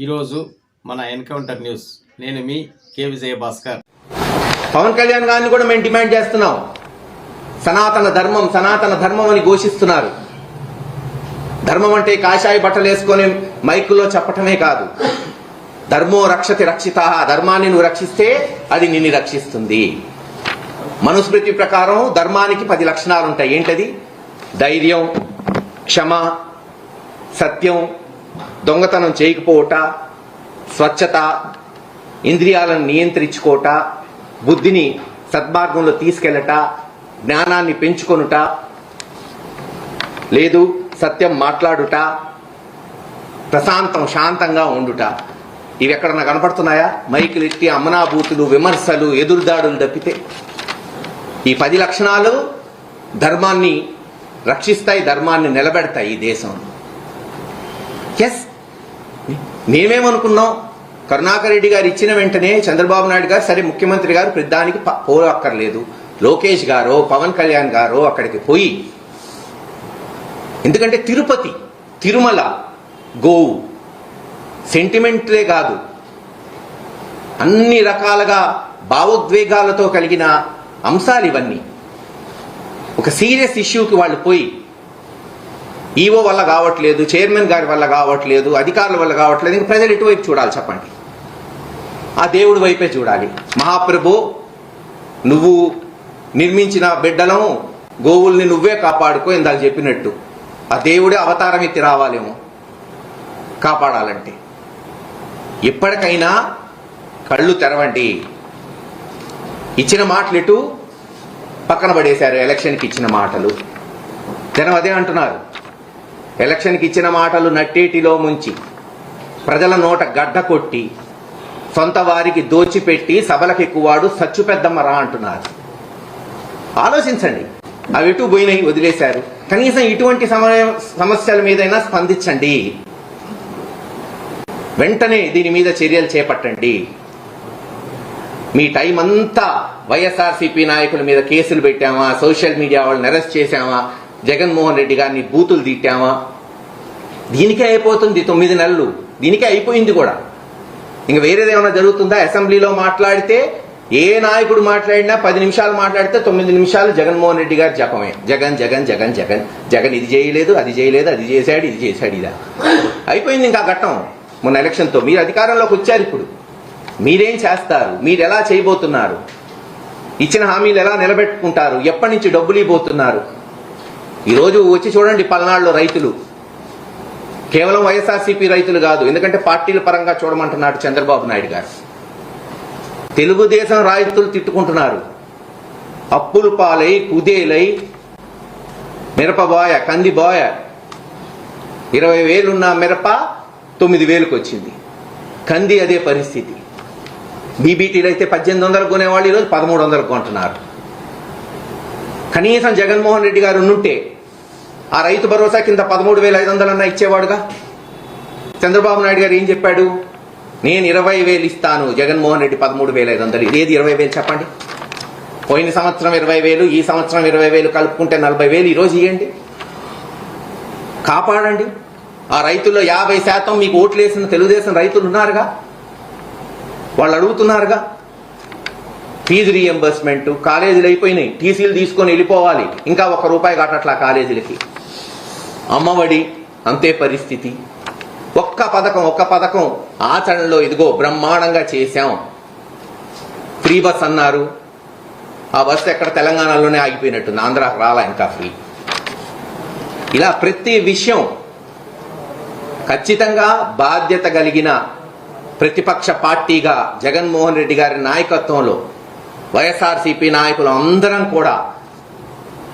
ఈరోజు మన encounter news. నేను మీ కే విజయ భాస్కర్ పవన్ కళ్యాణ్ గారిని కూడా మేము డిమాండ్ చేస్తున్నాం. సనాతన ధర్మం సనాతన ధర్మం అని ఘోషిస్తున్నారు. ధర్మం అంటే కాషాయ బట్టలు వేసుకొని మైకులో చెప్పటమే కాదు. ధర్మో రక్షతి రక్షిత ధర్మాన్ని నువ్వు రక్షిస్తే అది నిన్ను రక్షిస్తుంది. మనుస్మృతి ప్రకారం ధర్మానికి పది లక్షణాలు ఉంటాయి ఏంటది? ధైర్యం క్షమ సత్యం దొంగతనం చేయకపోవట స్వచ్ఛత ఇంద్రియాలను నియంత్రించుకోట బుద్ధిని సద్మార్గంలో తీసుకెళ్ళట జ్ఞానాన్ని పెంచుకొనుట లేదు సత్యం మాట్లాడుట ప్రశాంతం శాంతంగా ఉండుట. ఇవి ఎక్కడన్నా కనపడుతున్నాయా? మైకులు ఎత్తి అమనాభూతులు విమర్శలు ఎదురుదాడులు తప్పితే. ఈ పది లక్షణాలు ధర్మాన్ని రక్షిస్తాయి ధర్మాన్ని నిలబెడతాయి ఈ దేశంలో ఎస్ మేమేమనుకున్నాం? కరుణాకర్ రెడ్డి గారు ఇచ్చిన వెంటనే చంద్రబాబు నాయుడు గారు సరే ముఖ్యమంత్రి గారు పెద్దానికి పోలక్కర్లేదు పోరక్కర్లేదు. లోకేష్ గారో పవన్ కళ్యాణ్ గారో అక్కడికి పోయి ఎందుకంటే తిరుపతి తిరుమల గోవు సెంటిమెంట్లే కాదు. అన్ని రకాలుగా భావోద్వేగాలతో కలిగిన అంశాలు ఇవన్నీ ఒక సీరియస్ ఇష్యూకి వాళ్ళు పోయి ఈవో వల్ల కావట్లేదు చైర్మన్ గారి వల్ల కావట్లేదు అధికారుల వల్ల కావట్లేదు ఇంక ప్రజలు ఇటువైపు చూడాలి చెప్పండి. ఆ దేవుడి వైపే చూడాలి. మహాప్రభు నువ్వు నిర్మించిన బిడ్డలను గోవుల్ని నువ్వే కాపాడుకో ఇందాక చెప్పినట్టు. ఆ దేవుడే అవతారం ఎత్తి రావాలేమో కాపాడాలంటే. ఎప్పటికైనా కళ్ళు తెరవండి. ఇచ్చిన మాటలు ఇటు పక్కన పడేశారు ఎలక్షన్కి ఇచ్చిన మాటలు. జనం అదే అంటున్నారు. ఎలక్షన్కి ఇచ్చిన మాటలు నట్టేటిలో ముంచి ప్రజల నోట గడ్డ కొట్టి సొంత వారికి దోచిపెట్టి సభలకెక్కువాడు సచ్చు పెద్దమ్మరా అంటున్నారు. ఆలోచించండి. అవి ఎటు పోయినాయి వదిలేశారు. కనీసం ఇటువంటి సమయం సమస్యల మీదైనా స్పందించండి. వెంటనే దీని మీద చర్యలు చేపట్టండి. మీ టైం అంతా వైఎస్ఆర్సీపీ నాయకుల మీద కేసులు పెట్టామా? సోషల్ మీడియా వాళ్ళని అరెస్ట్ చేశామా? జగన్మోహన్ రెడ్డి గారిని బూతులు తిట్టామా? దీనికే అయిపోతుంది తొమ్మిది నెలలు. దీనికే అయిపోయింది కూడా. ఇంక వేరేదేమైనా జరుగుతుందా? అసెంబ్లీలో మాట్లాడితే ఏ నాయకుడు మాట్లాడినా పది నిమిషాలు మాట్లాడితే తొమ్మిది నిమిషాలు జగన్మోహన్ రెడ్డి గారు జపమే. జగన్ జగన్ జగన్ జగన్. జగన్ ఇది చేయలేదు అది చేయలేదు అది చేశాడు ఇది చేశాడు ఇదా. అయిపోయింది ఇంకా ఘట్టం. మొన్న ఎలక్షన్తో మీరు అధికారంలోకి వచ్చారు ఇప్పుడు. మీరేం చేస్తారు? మీరు ఎలా చేయబోతున్నారు? ఇచ్చిన హామీలు ఎలా నిలబెట్టుకుంటారు? ఎప్పటి నుంచి డబ్బులు ఇవ్వబోతున్నారు? ఈరోజు వచ్చి చూడండి పల్నాడులో రైతులు. కేవలం వైఎస్ఆర్సీపీ రైతులు కాదు ఎందుకంటే పార్టీల పరంగా చూడమంటున్నాడు చంద్రబాబు నాయుడు గారు. తెలుగుదేశం రైతులు తిట్టుకుంటున్నారు. అప్పులు పాలై కుదేలై మిరపబోయ కందిబోయ ఇరవై వేలున్న మిరప తొమ్మిది వేలకు వచ్చింది. కంది అదే పరిస్థితి. బీబీటీలు అయితే పద్దెనిమిది వందలు కొనేవాళ్ళు ఈరోజు పదమూడు వందలు కొంటున్నారు. కనీసం జగన్మోహన్ రెడ్డి గారు ఉంటే ఆ రైతు భరోసా కింద పదమూడు వేల ఐదు వందలన్నా ఇచ్చేవాడుగా? చంద్రబాబు నాయుడు గారు ఏం చెప్పాడు? నేను ఇరవై వేలు ఇస్తాను జగన్మోహన్ రెడ్డి పదమూడు వేల ఐదు వందలు. ఏది ఇరవై వేలు చెప్పండి? పోయిన సంవత్సరం ఇరవై వేలు ఈ సంవత్సరం ఇరవై వేలు కలుపుకుంటే నలభై వేలు ఈరోజు ఇవ్వండి కాపాడండి. ఆ రైతుల్లో యాభై శాతం మీకు ఓట్లేసిన తెలుగుదేశం రైతులు ఉన్నారుగా? వాళ్ళు అడుగుతున్నారుగా? ఫీజు రీఎంబర్స్మెంట్ కాలేజీలు అయిపోయినాయి. టీసీలు తీసుకొని వెళ్ళిపోవాలి. ఇంకా ఒక రూపాయి కట్టట్లా కాలేజీలకి. అమ్మఒడి అంతే పరిస్థితి. ఒక్క పథకం ఒక్క పథకం ఆచరణలో ఇదిగో బ్రహ్మాండంగా చేశాం. ఫ్రీ బస్ అన్నారు. ఆ బస్సు ఎక్కడ తెలంగాణలోనే ఆగిపోయినట్టుంది. ఆంధ్ర రాలా ఇంకా ఫ్రీ. ఇలా ప్రతి విషయం ఖచ్చితంగా బాధ్యత కలిగిన ప్రతిపక్ష పార్టీగా జగన్మోహన్ రెడ్డి గారి నాయకత్వంలో వైఎస్ఆర్సీపీ నాయకులు అందరం కూడా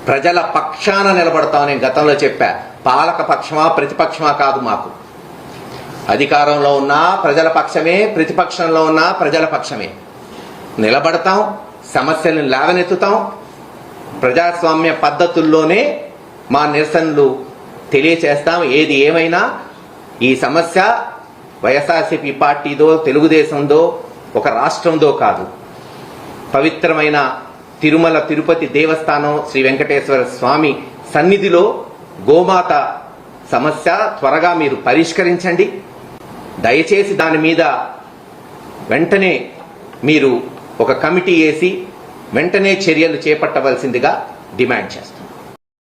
ప్రజల పక్షాన నిలబడతామని గతంలో చెప్పా. పాలక పక్షమా ప్రతిపక్షమా కాదు మాకు. అధికారంలో ఉన్నా ప్రజల పక్షమే ప్రతిపక్షంలో ఉన్నా ప్రజల పక్షమే. నిలబడతాం సమస్యలను లేవనెత్తుతాం. ప్రజాస్వామ్య పద్ధతుల్లోనే మా నిరసనలు తెలియచేస్తాం. ఏది ఏమైనా ఈ సమస్య వైఎస్ఆర్సీపీ పార్టీదో తెలుగుదేశందో ఒక రాష్ట్రందో కాదు. పవిత్రమైన తిరుమల తిరుపతి దేవస్థానం శ్రీ వెంకటేశ్వర స్వామి సన్నిధిలో గోమాత సమస్య త్వరగా మీరు పరిష్కరించండి. దయచేసి దాని మీద వెంటనే మీరు ఒక కమిటీ వేసి వెంటనే చర్యలు చేపట్టవలసిందిగా డిమాండ్ చేస్తాం